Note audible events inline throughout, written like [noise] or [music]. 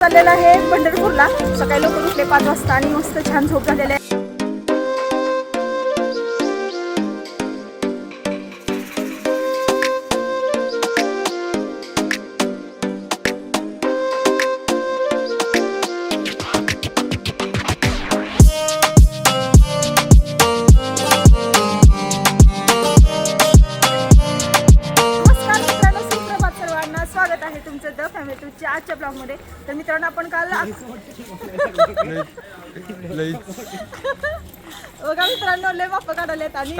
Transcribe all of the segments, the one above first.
चाललेलं आहे पंढरपूरला. सकाळी लोक उठले पाच वाजता आणि मस्त छान झोप झालेली आहे. टूच्या आजच्या ब्लॉगमध्ये. तर मित्रांनो आपण काल बघा मित्रांनो लय बाप्पा काढवलेत आणि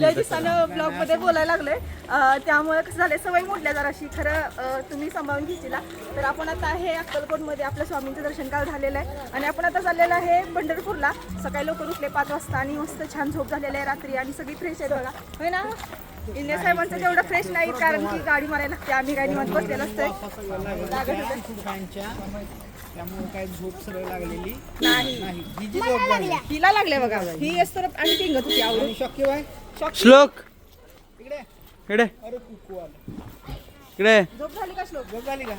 लय दिवसानं ब्लॉगमध्ये बोलायला लागलोय अं, त्यामुळे कसं झालंय सवय मोडल्या जराशी. खरं तुम्ही सांभाळून घेशीला तर आपण आता आहे अक्कलकोटमध्ये आपल्या स्वामींचं दर्शन काल झालेलं आहे. आणि आपण आता चाललेलं आहे पंढरपूरला. सकाळी लवकर उठले पाच वाजता आणि मस्त छान झोप झालेली आहे रात्री आणि सगळी फ्रेश आहे बघा. होय ना? इंडिया साहेबांचं तेवढं फ्रेश नाही कारण की गाडी मारायला लागते. आम्ही गाडी मध्ये बसलेलं असतंय. लागत होतं. फुटकांच्या त्यामुळे काय झोप सरळ लागलेली नाही. नाही ही जी झोप झाली हिला लागले बघा. ही असतो आणि टिंगत होती आवडून शक्य बाय श्लोक. इकडे. इकडे. अरे कुकू आलं. इकडे. झोप झाली का श्लोक? झोप झाली का?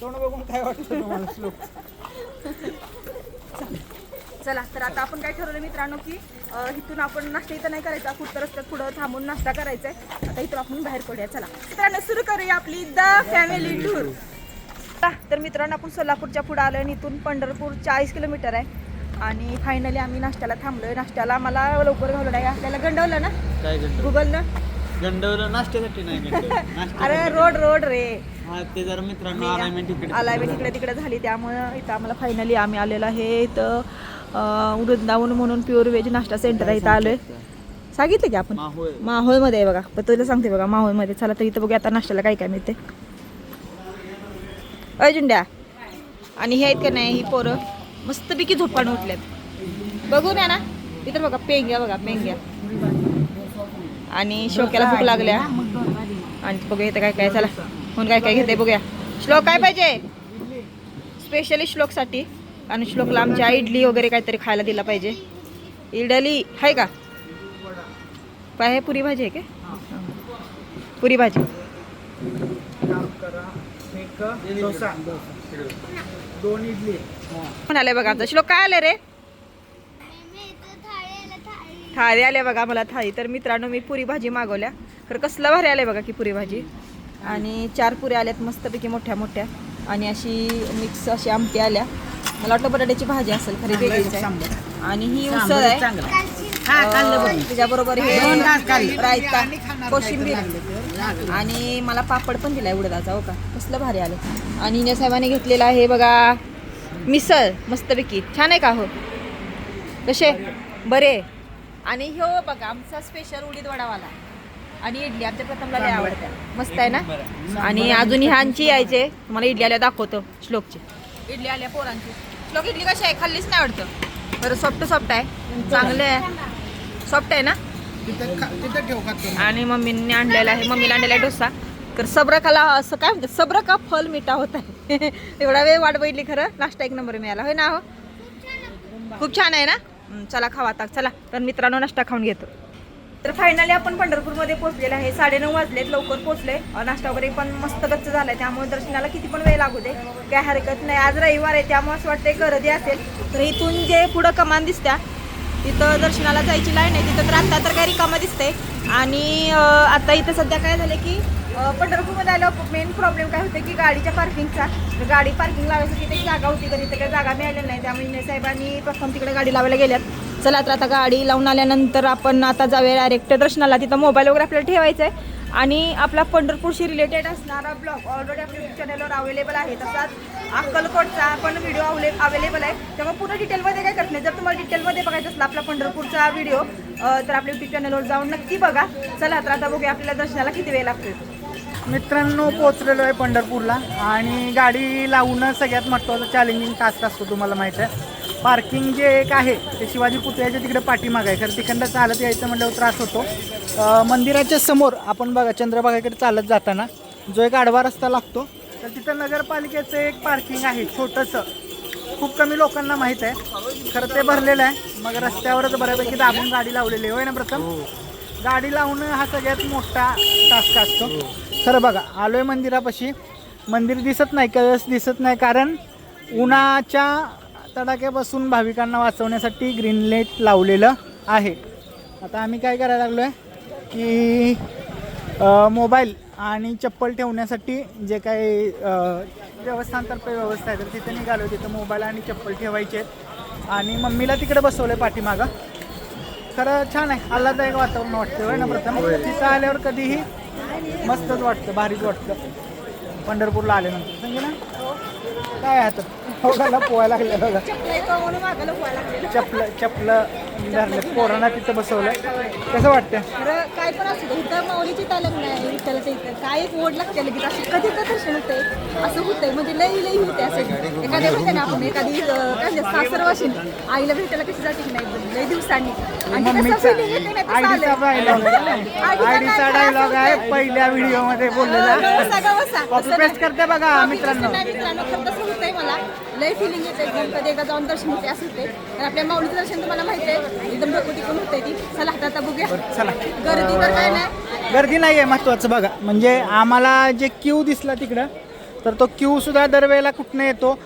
तोंड बघून काय वाटतं तुम्हाला श्लोक? चला तर आता आपण काय ठरवलं मित्रांनो की इथून आपण नाश्ता इथं नाही करायचा पुढचं रस्त्यात पुढं थांबून नाश्ता करायचा आहे आता इथून आपण बाहेर पडूया चला. मित्रांनो सुरू करूया आपली द फॅमिली टूर. तर मित्रांनो आपण सोलापूरच्या पुढे आलोय आणि इथून पंढरपूर चाळीस किलोमीटर आहे. आणि फायनली आम्ही नाश्त्याला थांबलोय. नाश्त्याला मला लवकर घालून आहे आपल्याला गंडवलं ना? काय गंड गुगलनं गंडवलं नाश्त्यासाठी नाही [laughs] अरे रोड रोड रे. हा ते जरा मित्रांनो अलायमेंट इकडे तिकडे झाली त्यामुळं इथं आम्हाला फायनली आम्ही आलेलो आहे. अं, वृंदावन म्हणून प्युअर व्हेज नाश्ता सेंटर आहे इथं आलोय. सांगितलं की आपण? माहोळ माहोळमध्ये आहे बघा. पण तुला सांगते बघा माहोळमध्ये चला तर इथं बघूया आता नाश्त्याला काय काय मिळते अजुंड्या आणि हे आहेत का नाही ही पोरं. मस्तपैकी झोपान उठल्यात. बघून या ना. इथं बघा पेंग्या बघा पेंग्या. आणि शोक्याला भूक लागल्या. आणि बघूया इथं काय काय. चला म्हणून काय काय घेते बघूया. श्लोक काय पाहिजे? स्पेशली श्लोकसाठी. आणि श्लोकला आमच्या इडली वगैरे काहीतरी खायला दिला पाहिजे. इडली आहे का? पाय पुरी भाजी आहे का? पुरी भाजी. डोसा दोन इडली म्हणाले बघा आमचा? श्लोक काय आले रे? थाळी आल्या बघा मला थाळी. तर मित्रांनो मी पुरी भाजी मागवल्या. तर कसलं भारी आले बघा की पुरी भाजी. आणि चार पुऱ्या आल्यात मस्तपैकी मोठ्या मोठ्या. आणि अशी मिक्स अशी आमटी आल्या. मला वाटलं बटाट्याची भाजी असेल खरी वेगळीच आहे. आणि ही उसळ आहे. त्याच्याबरोबर हे रायता कोशिंबीर. आणि मला पापड पण दिलाय उडदाचा हो का? कसलं भारी आलं. आणि इने साहेबांनी घेतलेला आहे बघा. मिसळ मस्तपैकी. छान आहे का हो? कसे? बरे. आणि हो बघा आमचा स्पेशल उडीद वडावाला आणि इडली आमच्या प्रथमला लय आवडत्या. मस्त आहे ना? आणि अजून ह्यांची यायचे. तुम्हाला इडली आल्या दाखवतो श्लोकची. इडली आल्या पोरांची. श्लोक इडली कशी आहे? खाल्लीच नाही आवडतं बरं सॉफ्ट सॉफ्ट आहे. चांगलं आहे. सॉफ्ट आहे ना? आणि मम्मीने आणलेला आहे. मम्मीला आणलेला आहे डोसा. तर सब्र खाला असं काय म्हणतात? सब्र का फल मिठा होत आहे? [laughs] एवढा वेळ वाट बघितली खरं. नाश्ता एक नंबर मिळाला. होय ना हो? खूप छान आहे ना? चला खावा आता. चला. तर मित्रांनो नाश्ता खाऊन घेतो. तर फायनली आपण पंढरपूरमध्ये पोहोचलेलो आहे. साडेनऊ वाजलेत लवकर पोहोचले नाश्ता वगैरे पण मस्त गच्च झालाय त्यामुळे दर्शनाला किती पण वेळ लागू दे. काय हरकत नाही. आज रविवार आहे त्यामुळे असं वाटतंय गर्दी असेल. तर इथून जे पुढं कमान दिसत्या तिथं दर्शनाला जायची लाईन आहे. तिथं तर आता तर काही रिकामा दिसते आणि आता इथं सध्या काय झालं की पंढरपूरमध्ये आल्यावर मेन प्रॉब्लेम काय होतं की गाडीच्या पार्किंगचा तर गाडी पार्किंग लावायसाठी तिथे जागा होती तर इथं काही जागा मिळाली नाही. त्यामुळे साहेबांनी प्रथम तिकडे गाडी लावायला गेल्यात. चला तर आता गाडी लावून आल्यानंतर आपण आता जाऊया डायरेक्ट दर्शनाला. तिथं मोबाईल वगैरे आपल्याला ठेवायचा आहे आणि आपला पंढरपूरशी रिलेटेड असणारा ब्लॉग ऑलरेडी आपल्या यूट्यूब चॅनलवर अवेलेबल आहे. तसाच अक्कलकोटचा पण व्हिडिओ अवेलेबल आहे. त्यामुळे पूर्ण डिटेलमध्ये काय करत नाही. जर तुम्हाला डिटेलमध्ये बघायचं असला आपला पंढरपूरचा व्हिडिओ तर आपल्या यूट्यूब चॅनलवर जाऊन नक्की बघा. चला तर आता बघूया आपल्याला दर्शनाला किती वेळ लागतो मित्रांनो पोचलेलो आहे पंढरपूरला. आणि गाडी लावणं सगळ्यात महत्त्वाचं चॅलेंजिंग टास्क असतो तुम्हाला माहीत आहे. पार्किंग जे एक आहे ते शिवाजी पुतळ्याच्या तिकडे पाठीमाग आहे. कारण तिकडं चालत यायचं म्हटल्यावर त्रास होतो. मंदिराच्या समोर आपण बघा चंद्रभागाकडे चालत जाताना जो एक आडवा रस्ता लागतो तर तिथं नगरपालिकेचं एक पार्किंग आहे छोटंसं. खूप कमी लोकांना माहीत आहे. खरं ते भरलेलं आहे. मग रस्त्यावरच बऱ्यापैकी दाबून गाडी लावलेली आहे. होय ना प्रथम? गाडी लावणं हा सगळ्यात मोठा टास्क असतो. खरं बघा आलोय मंदिरापाशी. मंदिर दिसत नाही कळस दिसत नाही कारण उन्हाच्या तडाख्यापासून भाविकांना वाचवण्यासाठी ग्रीन लाइट लावलेलं आहे. आता आम्ही काय करायला लागलो आहे की मोबाईल आणि चप्पल ठेवण्यासाठी जे काही अ, देवस्थानतर्फे व्यवस्था आहे तर तिथे निघालो. तिथं मोबाईल आणि चप्पल ठेवायचे. आहेत आणि मम्मीला तिकडे बसवलं आहे पाठीमागं. खरं छान आहे. आल्हादायक वातावरण वाटतं ना प्रथम. तिथं आल्यावर कधीही मस्तच वाटतं भारीच वाटतं. पंढरपूरला आल्यानंतर. समजे ना काय आहे आता? पोराला पोहायला लागले बघा. चपल चपल धरले. पोरांना तिथं बसवलं. कसं वाटतं काय पण असू दे. इथं माऊलीची तालम नाही विठ्ठलाचं इथं. काय एक ओढ लागते लगेच. असं कधी तर दर्शन होतंय असं होतंय. म्हणजे लई लई होते असं. एखाद्या म्हणते ना आपण एखादी सासर वाशिन आईला भेटायला कशी जाते की नाही? लई दिवसांनी. आयडीचा. डायलॉग आहे. पहिल्या व्हिडिओमध्ये बोललेला. पेस्ट नाही. करते बघा मित्रांनो. मला. लई फिलिंग येते. कधी एकदा जाऊन दर्शन होते असं होते तर आपल्या माऊलीचं दर्शन तुम्हाला माहिती आहे. एकदम डोकं टिकून होते ती. चला आता बघूया. चला. गर्दी तर काय नाही. गर्दी नाही आहे महत्त्वाचं बघा. म्हणजे आम्हाला जे क्यू दिसला तिकडं तर तो क्यू सुद्धा दरवेळेला कुठनं येतो?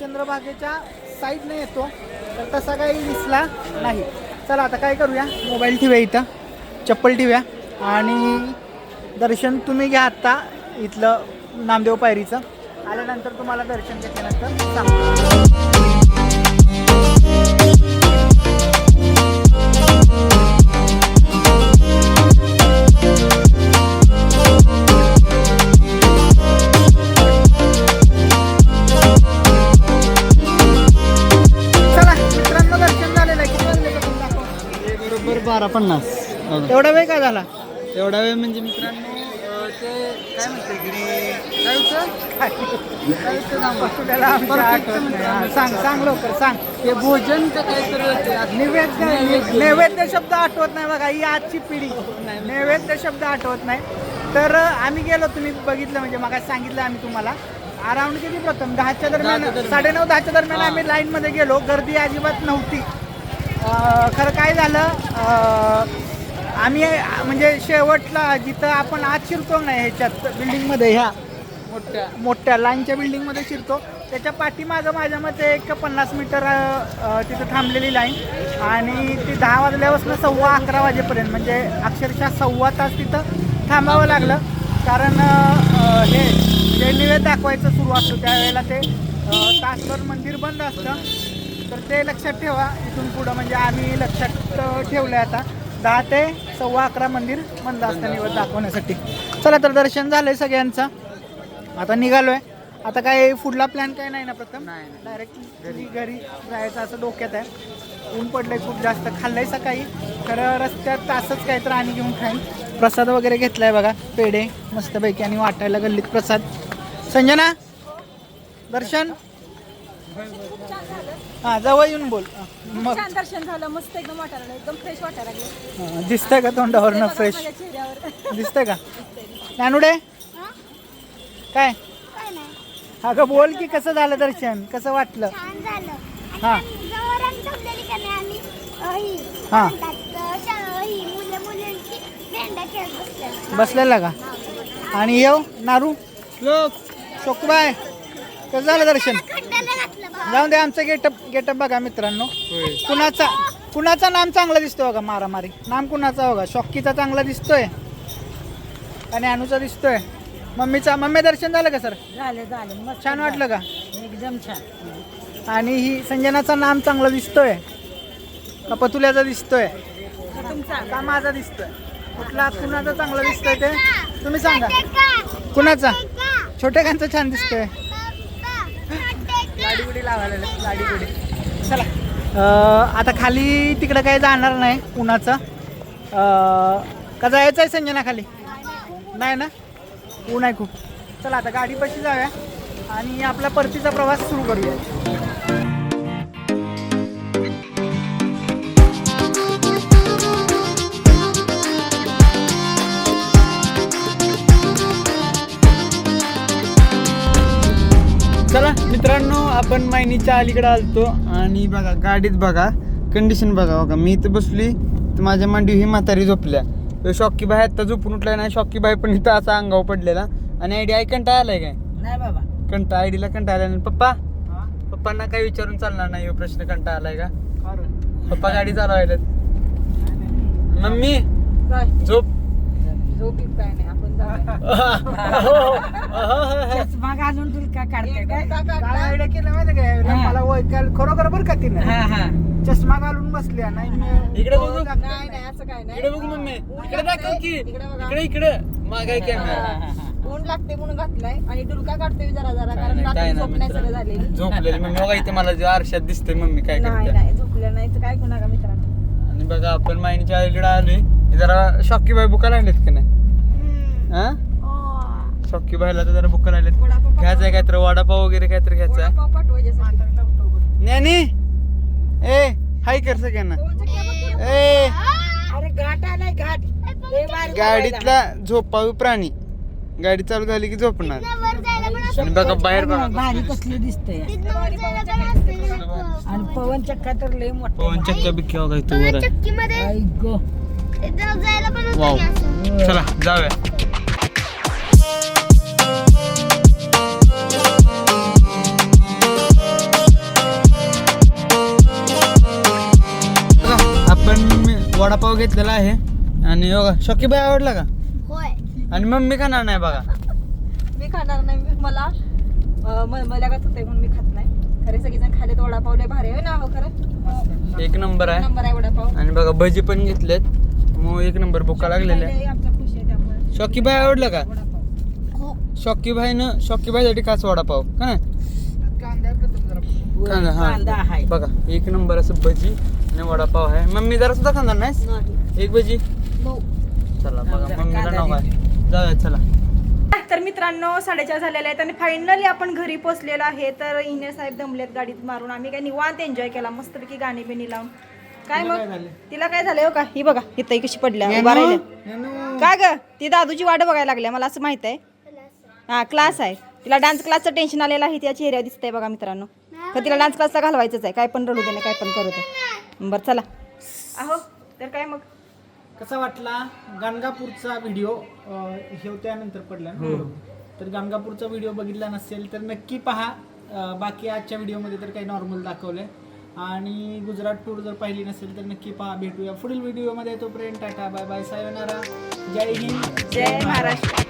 चंद्रभागेच्या साईडने येतो. तर तसा काही दिसला नाही. चला आता काय करूया? मोबाईल ठेवूया इथं. चप्पल ठेवूया. आणि दर्शन तुम्ही घ्या आत्ता इथलं नामदेव पायरीचं. आल्यानंतर तुम्हाला दर्शन घेतल्यानंतर सांगतो. पन्नास एवढा वेळ काय झाला? एवढा वेळ म्हणजे मित्रांनो ते काय म्हणते काय होतं. हा, सांग सांग लवकर सांग. ते भोजन काहीतरी होते? नैवेद्य नैवेद्य. शब्द आठवत नाही बघा ही आजची पिढी. नैवेद्य शब्द आठवत नाही. तर आम्ही गेलो तुम्ही बघितलं म्हणजे मग सांगितलं आम्ही तुम्हाला. अराऊंड किती प्रथम? दहाच्या दरम्यान. साडेनऊ दहाच्या दरम्यान हा. आम्ही लाईनमध्ये गेलो. गर्दी अजिबात नव्हती. खरं काय झालं आम्ही म्हणजे शेवटला जिथं आपण आत शिरतो नाही ह्याच्यात बिल्डिंगमध्ये ह्या मोठ्या. मोठ्या लाईनच्या बिल्डिंगमध्ये शिरतो त्याच्या पाठीमागं माझ्या मते एक पन्नास मीटर तिथं थांबलेली लाईन. आणि ती दहा वाजल्यापासून सव्वा अकरा वाजेपर्यंत म्हणजे अक्षरशः सव्वा तास तिथं थांबावं लागलं. कारण हे जे निवेद दाखवायचं सुरू असतं त्यावेळेला ते तासभर मंदिर बंद असतं. तर ते लक्षात ठेवा इथून पुढं म्हणजे आम्ही लक्षात ठेवलं आता. दहा ते सव्वा अकरा मंदिर निवेद दाखवण्यासाठी. चला तर दर्शन झालंय सगळ्यांचं. आता निघालोय. आता काय पुढला प्लॅन काय नाही ना प्रथम? नाही, डायरेक्ट घरी. घरी जायचं असं डोक्यात आहे. ऊन पडलंय खूप जास्त. खाल्लंय सकाळी. खरं रस्त्यात असंच काय तर आणि घेऊन खाईन. प्रसाद वगैरे घेतलाय बघा. पेढे मस्तपैकी आणि वाटायला गल्लीत प्रसाद. संजना दर्शन? हां जवळ येऊन बोल. हा, मग. छान दर्शन झालं मस्त एकदम वाटायला लागलं, एकदम फ्रेश वाटायला लागलं. हा, दिसतंय का तोंडावरनं बघा फ्रेश माझ्या चेहऱ्यावर. दिसतंय का? नानुडे? काय? अगं बोल की कसं झालं दर्शन? कसं वाटलं? छान झालं. हा. जवळ आम्ही थांबलेली का नाही आम्ही? अ, ही. हा. म्हणतात, अ, शा- ही मुलं मुलींची भेंडा खेळत बसल्या बसलेला का? आणि येऊ नारू? शोकबाय. कसं झालं दर्शन. जाऊन दे आमचं गेटअप गेटअप बघा मित्रांनो. कुणाचा कुणाचा नाम चांगला दिसतोय बघा मारामारी. नाम कुणाचा बघा? शॉकीचा चांगला दिसतोय. आणि अनुचा दिसतोय. मम्मीचा मम्मी दर्शन झालं का सर? झालं झालं. मस्त छान वाटलं का? एकदम छान. आणि ही संजनाचा नाम चांगला दिसतोय. का पतुल्याचा दिसतोय. तुमचा का माझा दिसतोय? कुठला कुणाचा चांगला दिसतोय ते? तुम्ही सांगा? कुणाचा? का? छोटेकांचा छान दिसतोय? लावायला चला. अं, आता खाली तिकडं काही जाणार नाही उन्हाचं. अं, का जायचं आहे संजना खाली? नाही ना? ऊन आहे खूप. चला आता गाडीपाशी जाऊया आणि आपला परतीचा प्रवास सुरू करूया. आपण मायनीच्या अलीकडे आलतो आणि बघा गाडीत बघा कंडिशन बघा बघा. मी इथं बसली तर माझ्या मांडी ही म्हातारी झोपल्या. तर शॉकी बाई आता झोपून उठलाय नाही शॉकी बाई पण इथं असा अंगावर पडलेला. आणि आयडी आय कंटा आलाय काय? नाही बाबा. कंटा आयडीला कंटा आला नाही पप्पा पप्पांना काय विचारून चालणार नाही प्रश्न कंटाळा आलाय का? पप्पा गाडी चालवायला मम्मी झोप. झोप काय नाही. चष्मा घालून तुला काय? काढते काय काय आयडिया केलं माहिती काय मला वय काल खरोखर बरं का तिने? हा हा. चष्मा घालून बसल्या नाही मी- इकडे बघू. नाही नाही असं काय नाही. इकडे बघू मम्मी. इकडे दाखव की. इकडे. इकडे मागाय कॅमेरा ऊन लागते म्हणून घातलाय. आणि डुलका काढतोय जरा जरा कारण रात्री. झालेली. झोपलेली मम्मी. बघा इथे मला आरशात दिसते मम्मी काय नाही करते नाही झोपलं नाही. तर काय कुणा का मित्रांनो. आणि बघा आपण मायनीच्या आईकडे आलोय. हे जरा शॉकी बाई बुका लागलेत का नाही? हा? शॉकी बाईला तर जरा बुका लागलेत वडापाव घ्यायचंय काहीतरी वडापाव वगैरे काहीतरी घ्यायचा. वडापाव पाठवायचे म्हातारीला उठवतो. ज्ञानी ए हाय कर सगळ्यांना. ए. गाडीतला झोपावी प्राणी. गाडी चालू झाली की झोपणार. आणि बघा बाहेर भारी कसलं दिसतंय. आणि पवन चक्का तर लय मोठा पवन. चक्की मध्ये आई गो. तिथं जायला पण वाव. होतं की असं चला जाऊया. वडापाव घेतलेला आहे. आणि बघा शॉकी बाई आवडला का? होय. आणि मम्मी खाणार नाही बघा. [laughs] मी खाणार नाही. मी- मला अं, म- मला काय होतंय म्हणून मी खात नाही. खरे सगळेजण खाले तर वडापाव लय भारी आहे ना हो खरं? एक नंबर आहे. नंबर आहे वडापाव. आणि बघा भजी पण घेतलेत. मग एक नंबर बुका लागलेले आहे. आमचा खुशी आहे त्यामुळे. शॉकी बाई आवडलं का? वडापाव. हो. शॉकी भाईनं शॉकी भाईसाठी खास वडापाव का नाही? कांदा हा. आहे. बघा एक नंबर असं भजी. आणि वडापाव आहे. मम्मी जरा सुद्धा खाणार नाही. एक नो. चला बघा मम्मीला नाव आहे. जाऊया चला. तर मित्रांनो साडेचार झालेले आहेत आणि फायनली आपण घरी पोहोचलेलो आहे. तर इने साहेब दमलेत गाडीत मारून. आम्ही काय निवांत एन्जॉय केला. मस्तपैकी गाणी बिणी लावून. काय मग? काय? तिला काय झालं हो का? ही बघा इथं कशी पडल्या उभा राहिल्या. का ग? ती दादूची वाट बघायला लागल्या मला असं माहीत आहे. हा क्लास आहे. तिला डान्स क्लासचं टेन्शन आलेलं आहे. तिच्या चेहऱ्यावर दिसतंय बघा मित्रांनो. तर तिला डान्स क्लासला घालवायचंच आहे. काय पण रडू दे ना काय पण करू दे. बरं चला. अहो तर काय मग? कसा वाटला गाणगापूरचा व्हिडिओ हे त्यानंतर पडला ना? तर गाणगापूरचा व्हिडिओ बघितला नसेल तर नक्की पहा. अं, बाकी आजच्या व्हिडिओमध्ये तर काही नॉर्मल दाखवलंय. आणि गुजरात टूर जर पाहिली नसेल तर नक्की पहा भेटूया. पुढील व्हिडिओमध्ये तोपर्यंत टाटा बाय बाय सायोनारा जय हिंद. जय महाराष्ट्र.